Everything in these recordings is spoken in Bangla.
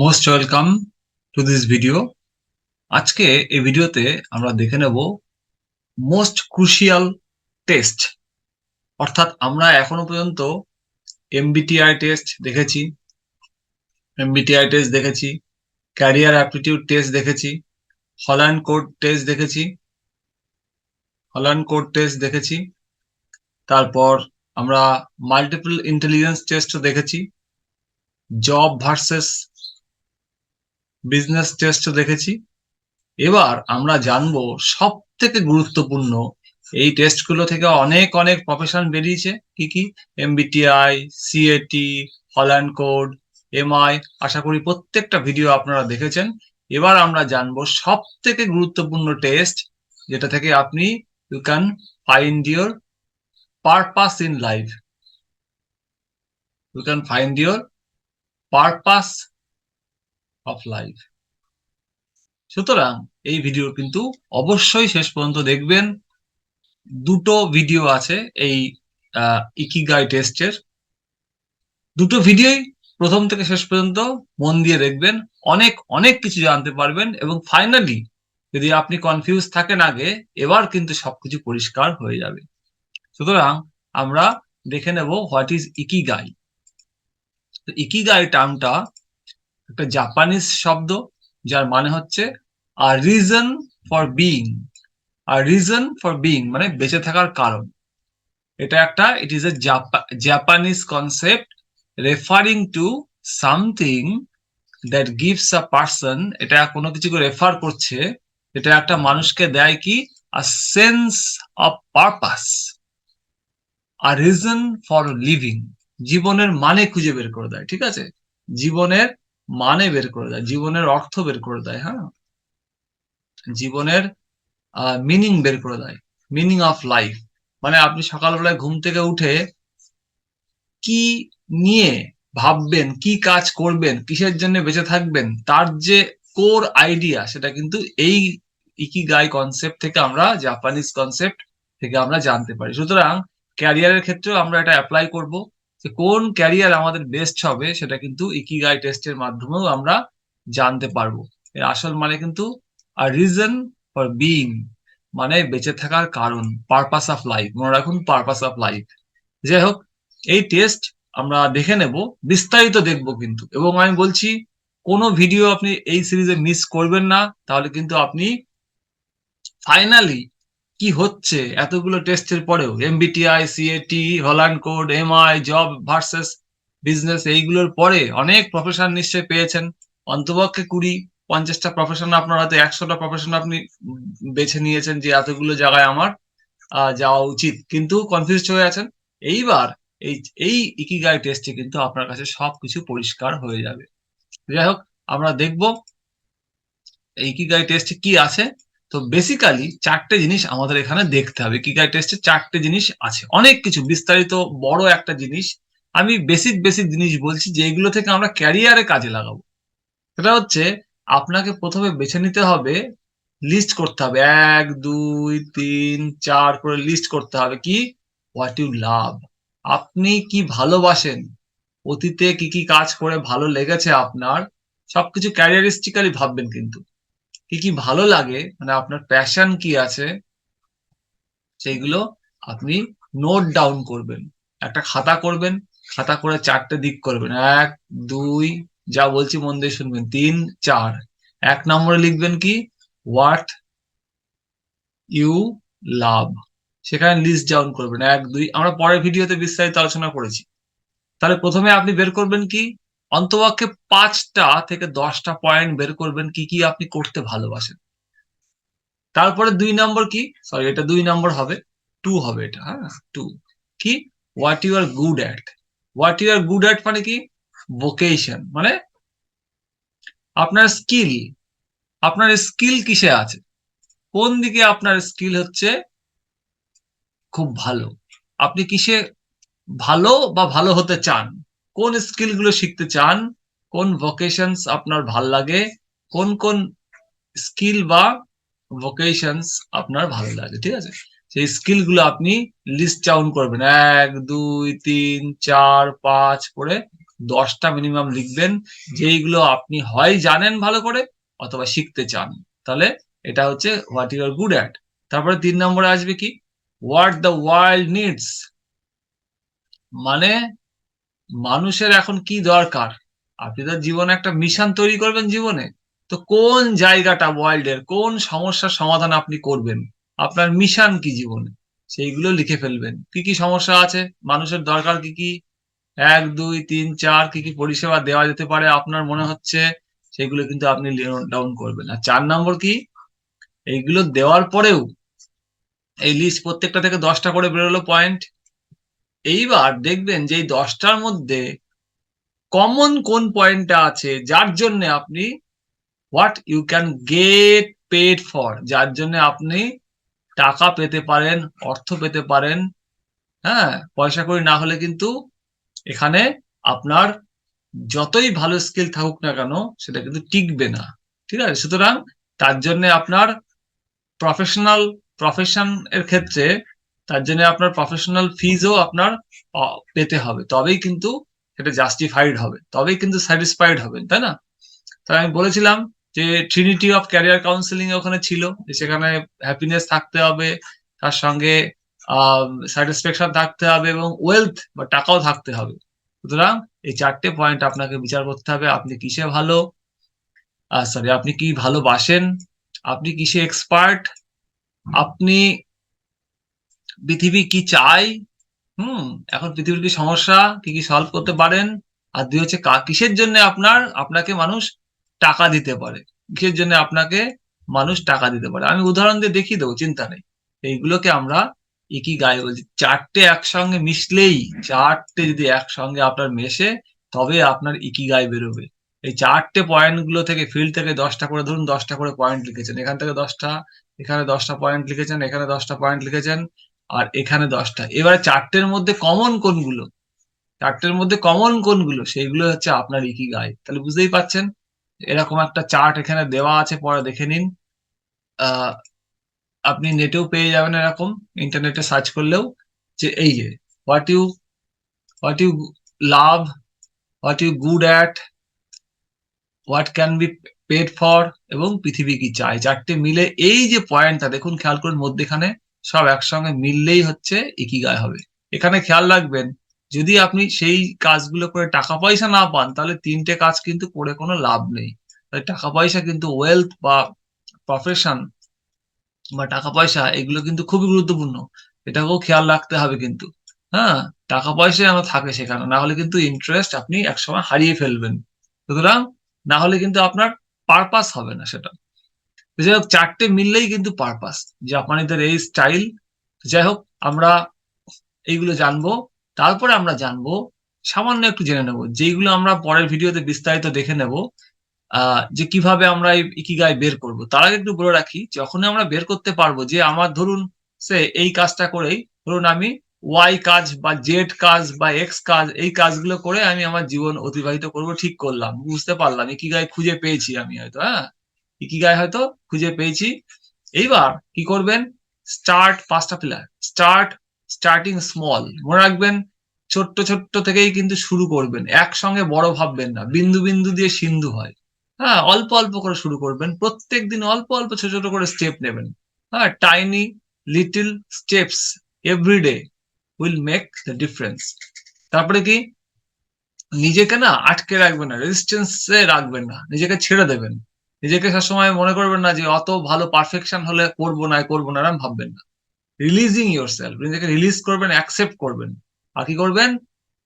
Most welcome to this video আজকে এই ভিডিওতে আমরা দেখে নেব মোস্ট ক্রুশিয়াল টেস্ট অর্থাৎ আমরা এখনও পর্যন্ত এমবিটিআই টেস্ট দেখেছি এমবিটিআই টেস্ট দেখেছি ক্যারিয়ার অ্যাপটিটিউড টেস্ট দেখেছি হল্যান্ড কোড টেস্ট দেখেছি হল্যান্ড কোড টেস্ট দেখেছি, তারপর আমরা মাল্টিপল ইন্টেলিজেন্স টেস্ট দেখেছি জব ভার্সেস বিজনেস টেস্ট দেখেছি। এবার আমরা জানব সব থেকে গুরুত্বপূর্ণ এই টেস্টগুলো থেকে অনেক অনেক প্রফেশন বেরিয়েছে। কি কি? MBTI CAT Holland code MI আশা করি প্রত্যেকটা ভিডিও আপনারা দেখেছেন। এবার আমরা জানব সব থেকে গুরুত্বপূর্ণ টেস্ট যেটা থেকে আপনি you can find your purpose in life you can find your purpose of life সুতরাং এই ভিডিও কিন্তু অবশ্যই শেষ পর্যন্ত দেখবেন। দুটো ভিডিও আছে এই ইকিগাই টেস্টের দুটো ভিডিওই প্রথম থেকে শেষ পর্যন্ত মন দিয়ে দেখবেন। অনেক অনেক কিছু জানতে পারবেন এবং ফাইনালি যদি আপনি কনফিউজ থাকেন আগে, এবার কিন্তু সবকিছু পরিষ্কার হয়ে যাবে। সুতরাং আমরা দেখে নেব হোয়াট ইজ ইকিগাই ইকিগাই টার্মটা একটা জাপানিজ শব্দ, যার মানে হচ্ছে আর reason for being R reason for being মানে বেঁচে থাকার কারণ। এটা একটা it is a Japanese concept referring to something that gives a person এটা কোনো কিছুকে রেফার করছে, এটা একটা মানুষকে দেয় কি? আ সেন্স অফ পারপাস আর রিজন ফর লিভিং জীবনের মানে খুঁজে বের করে দেয়, ঠিক আছে? জীবনের মানে বের করে দেয়, জীবনের অর্থ বের করে দেয় হ্যাঁ? জীবনের মিনিং বের করে দেয় মিনিং অফ লাইফ মানে আপনি সকালবেলায় ঘুম থেকে উঠে কি নিয়ে ভাববেন, কি কাজ করবেন, কিসের জন্য বেঁচে থাকবেন, তার যে কোর আইডিয়া সেটা কিন্তু এই ইকি গাই কনসেপ্ট থেকে আমরা জাপানিজ কনসেপ্ট থেকে আমরা জানতে পারি। সুতরাং ক্যারিয়ারের ক্ষেত্রেও আমরা এটা অ্যাপ্লাই করব। যে কোন ক্যারিয়ার আমাদের বেস্ট হবে সেটা কিন্তু ইকিগাই টেস্টের মাধ্যমেও আমরা জানতে পারব। এর আসল মানে কিন্তু আর রিজন ফর বিং মানে বেঁচে থাকার কারণ পারপাস অফ লাইফ মনে রাখুন পারপাস অফ লাইফ যাই হোক, এই টেস্ট আমরা দেখে নেব, বিস্তারিত দেখব কিন্তু। এবং আমি বলছি, কোনো ভিডিও আপনি এই সিরিজে মিস করবেন না, তাহলে কিন্তু আপনি ফাইনালি কি হচ্ছে? এতগুলো টেস্টের পরেও MBTI CAT Holland code MI job versus business এইগুলোর পরে অনেক প্রফেশন নিশ্চয়ই পেয়েছেন। অন্তপক্ষে কুড়ি, পঞ্চাশটা প্রফেশন আপনার হয়তো একশোটা প্রফেশন আপনি বেছে নিয়েছেন যে এতগুলো জায়গায় আমার যাওয়া উচিত। কিন্তু কনফিউজ হয়ে আছেন। এইবার এই এই ইকিগাই টেস্টে কিন্তু আপনার কাছে সবকিছু পরিষ্কার হয়ে যাবে। যাই হোক, আমরা দেখব এই ইকিগাই টেস্টে কি আছে। তো বেসিক্যালি চারটে জিনিস আমাদের এখানে দেখতে হবে। কিকাই টেস্টে চারটে জিনিস আছে। অনেক কিছু, বিস্তারিত বড় একটা জিনিস। আমি বেসিক বেসিক জিনিস বলছি যে এগুলো থেকে আমরা ক্যারিয়ারে কাজে লাগাবো। সেটা হচ্ছে আপনাকে প্রথমে বেছে নিতে হবে লিস্ট করতে হবে। এক, দুই, তিন, চার করে লিস্ট করতে হবে কি? হোয়াট ইউ লাভ আপনি কি ভালোবাসেন? অতীতে কি কি কাজ করে ভালো লেগেছে আপনার? সবকিছু ক্যারিয়ারিস্টিক্যালি ভাববেন কিন্তু। কি কি ভালো লাগে? মানে আপনার প্যাশন কি আছে? সেইগুলো আপনি নোট ডাউন করবেন। একটা খাতা করবেন, খাতা করে চারটে দিক করবেন। এক, দুই, যা বলছি মন দিয়ে শুনবেন। তিন, চার। এক নম্বরে লিখবেন কি? হোয়াট ইউ লাভ সেখানে লিস্ট ডাউন করবেন। এক, দুই। আমরা পরের ভিডিওতে বিস্তারিত আলোচনা করেছি। তাহলে প্রথমে আপনি বের করবেন কি? অন্তপক্ষে পাঁচটা থেকে দশটা পয়েন্ট বের করবেন কি কি আপনি করতে ভালোবাসেন। তারপরে দুই নম্বর কি? সরি এটা দুই নম্বর হবে। টু হবে এটা হ্যাঁ? টু কি? What you are good at what you are good at মানে কি? ভোকেশন মানে আপনার স্কিল আপনার স্কিল কিসে আছে? কোন দিকে আপনার স্কিল হচ্ছে খুব ভালো? আপনি কিসে ভালো বা ভালো হতে চান? কোন স্কিলগুলো শিখতে চান কোন ভোকেশনস আপনার ভালো লাগে কোন কোন স্কিল বা ভোকেশনস আপনার ভালো লাগে ঠিক আছে? সেই স্কিলগুলো আপনি লিস্ট ডাউন করবেন। এক দুই তিন চার পাঁচ করে দশটা মিনিমাম লিখবেন। যেইগুলো আপনি হয় জানেন ভালো করে অথবা শিখতে চান। তাহলে এটা হচ্ছে what you are good at তারপরে তিন নম্বরে আসবে কি? হোয়াট দ্য ওয়ার্ল্ড নিডস মানে মানুষের এখন কি দরকার? আপনি তো জীবনে একটা মিশন তৈরি করবেন জীবনে। তো কোন জায়গাটা ওয়ার্ল্ডের কোন সমস্যার সমাধান আপনি করবেন? আপনার মিশন কি জীবনে? সেইগুলো লিখে ফেলবেন। কি কি সমস্যা আছে? মানুষের দরকার কি কি? এক, দুই, তিন, চার কি কি পরিষেবা দেওয়া যেতে পারে আপনার মনে হচ্ছে? সেগুলো কিন্তু আপনি ডাউন করবেন। আর চার নম্বর কি? এইগুলো দেওয়ার পরেও এই লিস্ট প্রত্যেকটা থেকে দশটা করে বেরোলো পয়েন্ট এইবার দেখবেন যে এই দশটার মধ্যে কমন কোন পয়েন্টটা আছে, যার জন্য আপনি what you can get paid for যার জন্য আপনি টাকা পেতে পারেন, অর্থ পেতে পারেন হ্যাঁ? পয়সা করি না হলে কিন্তু এখানে আপনার যতই ভালো স্কিল থাকুক না কেন, সেটা কিন্তু টিকবে না। ঠিক আছে? সুতরাং তার জন্য আপনার প্রফেশনাল প্রফেশন এর ক্ষেত্রে তার জন্য আপনার প্রফেশনাল ফিজও আপনার পেতে হবে। তবেই কিন্তু সেটা জাস্টিফাইড হবে। তবেই কিন্তু স্যাটিসফাইড হবেন, তাই না? তাই আমি বলেছিলাম যে ট্রিনিটি অফ ক্যারিয়ার কাউন্সিলিং ওখানে ছিল সেখানে হ্যাপিনেস থাকতে হবে, তার সঙ্গে স্যাটিসফ্যাকশন থাকতে হবে এবং ওয়েলথ বা টাকাও থাকতে হবে। সুতরাং এই চারটে পয়েন্ট আপনাকে বিচার করতে হবে, আপনি কিসে ভালো? সরি আপনি কি ভালোবাসেন? আপনি কিসে এক্সপার্ট আপনি পৃথিবী কি চাই? হুম, এখন পৃথিবীর কি সমস্যা? কি কি সলভ করতে পারেন? আর দুই হচ্ছে কিসের জন্য আপনার, আপনাকে মানুষ টাকা দিতে পারে? কিসের জন্য আপনাকে মানুষ টাকা দিতে পারে? আমি উদাহরণ দিয়ে দেখিয়ে দেবো, চিন্তা নেই। এইগুলোকে আমরা একই গায়ে বলছি? চারটে একসঙ্গে মিশলেই, চারটে যদি একসঙ্গে আপনার মেশে, তবে আপনার ইকি গায়ে বেরোবে? এই চারটে পয়েন্টগুলো থেকে ফিল্ড থেকে দশটা করে, ধরুন দশটা করে পয়েন্ট লিখেছেন। এখান থেকে দশটা, এখানে দশটা পয়েন্ট লিখেছেন, এখানে দশটা পয়েন্ট লিখেছেন। আর এখানে দশটা। এবারে চারটের মধ্যে কমন কোনগুলো? চারটের মধ্যে কমন কোনগুলো? সেইগুলো হচ্ছে আপনার ইকি গায়ে তাহলে বুঝতেই পাচ্ছেন এরকম একটা চার্ট এখানে দেওয়া আছে, পরে দেখে নিন। আপনি নেটেও পেয়ে যাবেন এরকম, ইন্টারনেটে সার্চ করলেও। যে এই যে, what you what you love, what you good at, what can be paid for এবং পৃথিবী কি চায়। চারটে মিলে এই যে পয়েন্টটা, দেখুন, খেয়াল করুন মধ্যেখানে। সব একসঙ্গে মিললেই হচ্ছে গায়ে হবে। এখানে খেয়াল রাখবেন, যদি আপনি সেই কাজগুলো করে টাকা পয়সা না পান, তাহলে তিনটে কাজ কিন্তু করে কোনো লাভ নেই। টাকা পয়সা কিন্তু ওয়েলথ বা প্রফেশন বা টাকা পয়সা, এগুলো কিন্তু খুবই গুরুত্বপূর্ণ। এটাকেও খেয়াল রাখতে হবে কিন্তু। হ্যাঁ টাকা পয়সা যেন থাকে সেখানে, না হলে কিন্তু ইন্টারেস্ট আপনি একসময় হারিয়ে ফেলবেন। সুতরাং না হলে কিন্তু আপনার পারপাস হবে না সেটা। যাই হোক চারটে মিললেই কিন্তু পারপাস জাপানিদের এই স্টাইল যাই হোক আমরা এইগুলো জানব, তারপরে আমরা জানব, সামান্য একটু জেনে নেব। যেইগুলো আমরা পরের ভিডিওতে বিস্তারিত দেখে নেব যে কীভাবে আমরা এই ইকিগাই বের করব। তার আগে একটু বলে রাখি যখন আমরা বের করতে পারব যে আমার ধরুন, সে এই কাজটা করেই, ধরুন আমি ওয়াই কাজ বা জেড কাজ বা এক্স কাজ, এই কাজগুলো করে আমি আমার জীবন অতিবাহিত করব, ঠিক করলাম, বুঝতে পারলাম, ইকিগাই খুঁজে পেয়েছি আমি হয়তো হ্যাঁ। ইকিগাই হয়তো খুঁজে পেয়েছি। এইবার কি করবেন? স্টার্ট পাঁচটা পিলার স্টার্ট স্টার্টিং স্মল মনে রাখবেন, ছোট্ট ছোট্ট থেকেই কিন্তু শুরু করবেন। একসঙ্গে বড় ভাববেন না। বিন্দু বিন্দু দিয়ে সিন্ধু হয়। হ্যাঁ অল্প অল্প করে শুরু করবেন। প্রত্যেক দিন অল্প অল্প ছোট ছোট করে স্টেপ নেবেন। হ্যাঁ tiny little steps everyday will make the difference তারপরে কি? নিজেকে না আটকে রাখবেন না। রেজিস্টেন্সে রাখবেন না। নিজেকে ছেড়ে দেবেন। নিজেকে সবসময় মনে করবেন না যে অত ভালো পারফেকশন হলে করব না করব না, এরম ভাববেন না। রিলিজিং ইউর সেলফ নিজেকে রিলিজ করবেন অ্যাকসেপ্ট করবেন। আর কি করবেন?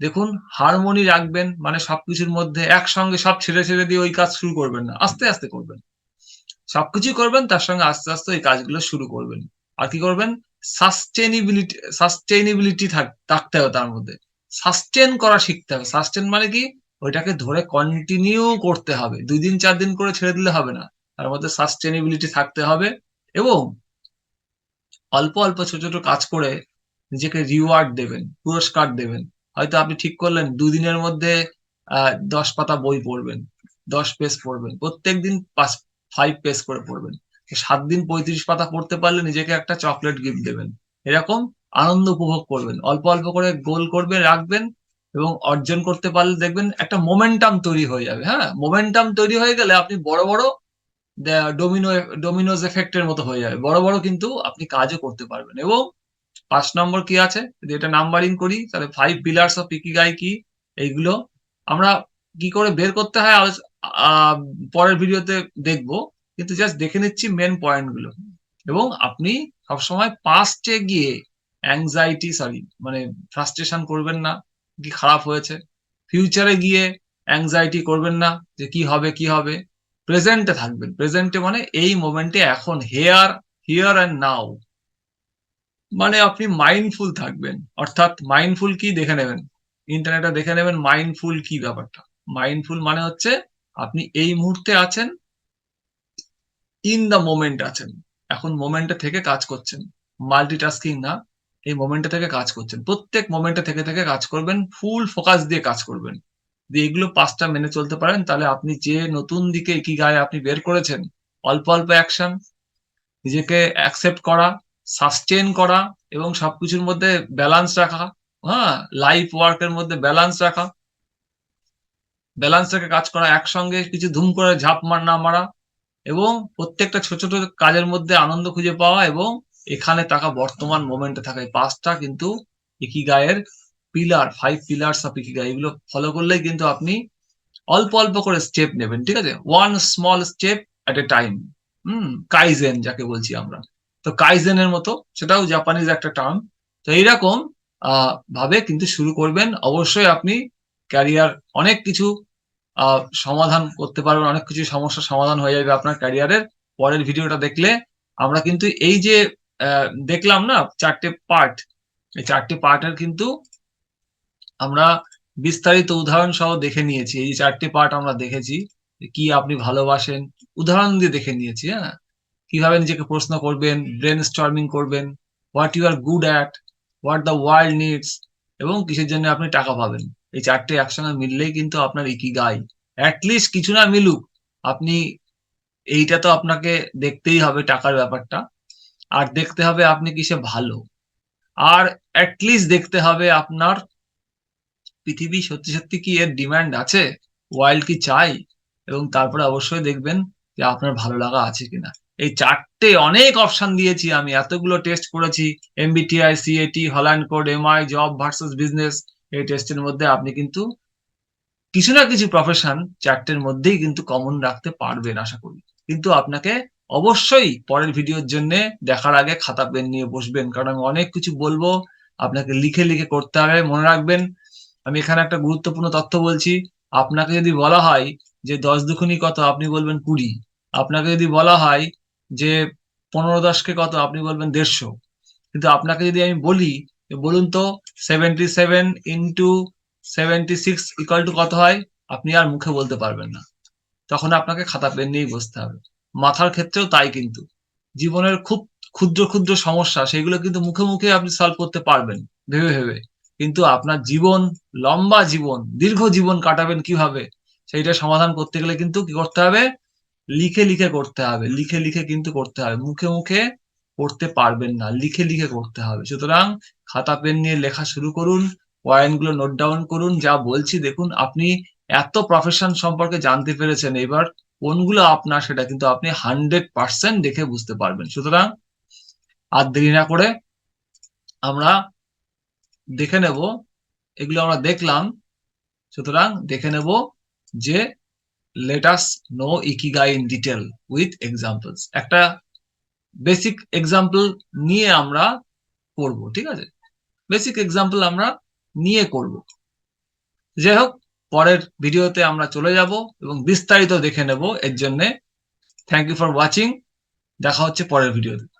দেখুন হারমোনি রাখবেন মানে সবকিছুর মধ্যে একসঙ্গে সব ছেড়ে ছেড়ে দিয়ে ওই কাজ শুরু করবেন না, আস্তে আস্তে করবেন। সবকিছুই করবেন, তার সঙ্গে আস্তে আস্তে ওই কাজগুলো শুরু করবেন। আর কি করবেন? সাস্টেনিবিলিটি সাস্টেনিবিলিটি থাকতে হবে তার মধ্যে। সাস্টেন করা শিখতে হবে। সাস্টেন মানে কি? ওইটাকে ধরে কন্টিনিউ করতে হবে। দুই দিন, চার দিন করে ছেড়ে দিলে হবে না। তার মধ্যে সাস্টেনেবিলিটি থাকতে হবে এবং অল্প অল্প ছোট ছোট কাজ করে নিজেকে রিওয়ার্ড দেবেন, পুরস্কার দেবেন। হয়তো আপনি ঠিক করলেন দুদিনের মধ্যে দশ পাতা বই পড়বেন, দশ পেজ পড়বেন, প্রত্যেক দিন পাঁচ ফাইভ পেজ করে পড়বেন। সাত দিন পঁয়ত্রিশ পাতা পড়তে পারলে নিজেকে একটা চকলেট গিফট দেবেন। এরকম আনন্দ উপভোগ করবেন। অল্প অল্প করে গোল করবেন, রাখবেন এবং অর্জন করতে পারলে দেখবেন একটা মোমেন্টাম তৈরি হয়ে যাবে হ্যাঁ? মোমেন্টাম তৈরি হয়ে গেলে আপনি বড় বড় ডোমিনো ডোমিনোজ এফেক্টের মতো হয়ে যাবে। বড় বড় কিন্তু আপনি কাজও করতে পারবেন। এবং পাঁচ নম্বর কি আছে? যদি এটা নাম্বারিং করি, তাহলে ফাইভ পিলার্স অফ গাই কি? এইগুলো আমরা কি করে বের করতে হয়? পরের ভিডিওতে দেখব। কিন্তু জাস্ট দেখে নিচ্ছি মেন পয়েন্টগুলো। এবং আপনি সবসময় পাস্টে গিয়ে অ্যাংজাইটি সরি মানে ফ্রাস্ট্রেশন করবেন না। কি খারাপ হয়েছে? ফিউচারে গিয়ে অ্যাংজাইটি করবেন না যে কি হবে কি হবে। প্রেজেন্টে থাকবেন। প্রেজেন্টে মানে এই মোমেন্টে এখন হেয়ার হিয়ার অ্যান্ড নাও মানে আপনি মাইন্ডফুল থাকবেন। অর্থাৎ মাইন্ডফুল কি দেখে নেবেন? ইন্টারনেটে দেখে নেবেন মাইন্ডফুল কি ব্যাপারটা। মাইন্ডফুল মানে হচ্ছে আপনি এই মুহূর্তে আছেন ইন দ্য মোমেন্ট আছেন। এখন মোমেন্টে থেকে কাজ করছেন। মাল্টিটাস্কিং না। এই মোমেন্টে থেকে কাজ করছেন। প্রত্যেক মোমেন্টে থেকে থেকে কাজ করবেন ফুল ফোকাস দিয়ে কাজ করবেন। দিয়ে এগুলো পাঁচটা মেনে চলতে পারেন, তাহলে আপনি যে নতুন দিকে কি গায়ে আপনি বের করেছেন, অল্প অল্প অ্যাকশন নিজেকে অ্যাকসেপ্ট করা সাস্টেন করা এবং সবকিছুর মধ্যে ব্যালান্স রাখা হ্যাঁ লাইফ ওয়ার্কের মধ্যে ব্যালান্স রাখা। ব্যালান্স রেখে কাজ করা, একসঙ্গে কিছু ধুম করে ঝাঁপ মার, না মারা, এবং প্রত্যেকটা ছোট ছোট কাজের মধ্যে আনন্দ খুঁজে পাওয়া এবং এখানে থাকা বর্তমান মোমেন্টে থাকা এই পাঁচটা কিন্তু ইকি গায়ের pillar five pillars of ikigai. এগুলো ফলো করলেই কিন্তু আপনি অল্প অল্প করে স্টেপ নেবেন, ঠিক আছে? One small step at a time hmm kaizen যাকে বলছি আমরা। তো কাইজেনের মতো, সেটাও জাপানিজ একটা টার্ম তো এইরকম ভাবে কিন্তু শুরু করবেন। অবশ্যই আপনি ক্যারিয়ার অনেক কিছু সমাধান করতে পারবেন, অনেক কিছু সমস্যার সমাধান হয়ে যাবে আপনার ক্যারিয়ারের পরের ভিডিওটা দেখলে আমরা কিন্তু এই যে দেখলাম না চারটে পার্ট এই চারটে পার্টের কিন্তু আমরা বিস্তারিত উদাহরণ সহ দেখে নিয়েছি। এই চারটে পার্ট আমরা দেখেছি কি আপনি ভালোবাসেন। উদাহরণ দিয়ে দেখে নিয়েছি হ্যাঁ? কীভাবে নিজেকে প্রশ্ন করবেন ব্রেন স্টর্মিং করবেন what you are good at what the world needs এবং কিসের জন্য আপনি টাকা পাবেন। এই চারটে একসঙ্গে মিললেই কিন্তু আপনার ইকি গাই অ্যাটলিস্ট কিছু না মিলুক, আপনি এইটা তো আপনাকে দেখতেই হবে টাকার ব্যাপারটা। আর দেখতে হবে আপনি কিসে ভালো। আর অ্যাটলিস্ট দেখতে হবে আপনার পৃথিবী সত্যি সত্যি কি এর ডিমান্ড আছে? ওয়াইল্ড কি চাই? এবং তারপরে অবশ্যই দেখবেন যে আপনার ভালো লাগা আছে কিনা। এই চারটে অনেক অপশন দিয়েছি আমি। এতগুলো টেস্ট করেছি। MBTI CAT Holland code MI job versus business এই টেস্টের মধ্যে আপনি কিন্তু কিছু না কিছু প্রফেশন চারটের মধ্যেই কিন্তু কমন রাখতে পারবেন আশা করি। কিন্তু আপনাকে অবশ্যই পরের ভিডিওর জন্য দেখার আগে খাতা পেন নিয়ে বসবেন। কারণ আমি অনেক কিছু বলব, আপনাকে লিখে লিখে করতে হবে, মনে রাখবেন। আমি এখানে একটা গুরুত্বপূর্ণ তথ্য বলছি। আপনাকে যদি বলা হয় যে দশ দুখুনি কত, আপনি বলবেন কুড়ি। আপনাকে যদি বলা হয় যে পনেরো দশকে কত, আপনি বলবেন দেড়শো। কিন্তু আপনাকে যদি আমি বলি বলুন তো seventy seven into seventy six equal to কত হয়, আপনি আর মুখে বলতে পারবেন না। তখন আপনাকে খাতা পেন নিয়েই বসতে হবে। মাথার ক্ষেত্রেও তাই কিন্তু। জীবনের খুব ক্ষুদ্র ক্ষুদ্র সমস্যা, সেগুলো কিন্তু মুখে মুখে আপনি সলভ করতে পারবেন, ভেবে ভেবে। কিন্তু আপনার জীবন, লম্বা জীবন, দীর্ঘ জীবন কাটাবেন কীভাবে, সেইটা সমাধান করতে গেলে কিন্তু কি করতে হবে? লিখে লিখে করতে হবে, লিখে লিখে কিন্তু করতে হবে। মুখে মুখে করতে পারবেন না, লিখে লিখে করতে হবে। সুতরাং খাতা, পেন নিয়ে লেখা শুরু করুন, পয়েন্টগুলো নোট ডাউন করুন, যা বলছি, দেখুন, আপনি এত প্রফেশন সম্পর্কে জানতে পেরেছেন। এবার কোনগুলো আপনার সেটা কিন্তু আপনি হান্ড্রেড পার্সেন্ট দেখে বুঝতে পারবেন। সুতরাং আর দেরি না করে আমরা দেখে নেব, এগুলো আমরা দেখলাম। সুতরাং দেখে নেব যে let us know ikigai in detail with examples একটা বেসিক এক্সাম্পল নিয়ে আমরা করব, ঠিক আছে? বেসিক এক্সাম্পল আমরা নিয়ে করব। যাই হোক পরের ভিডিওতে আমরা চলে যাব এবং বিস্তারিত দেখে নেব এর জন্যে। থ্যাংক ইউ ফর ওয়াচিং দেখা হচ্ছে পরের ভিডিওতে।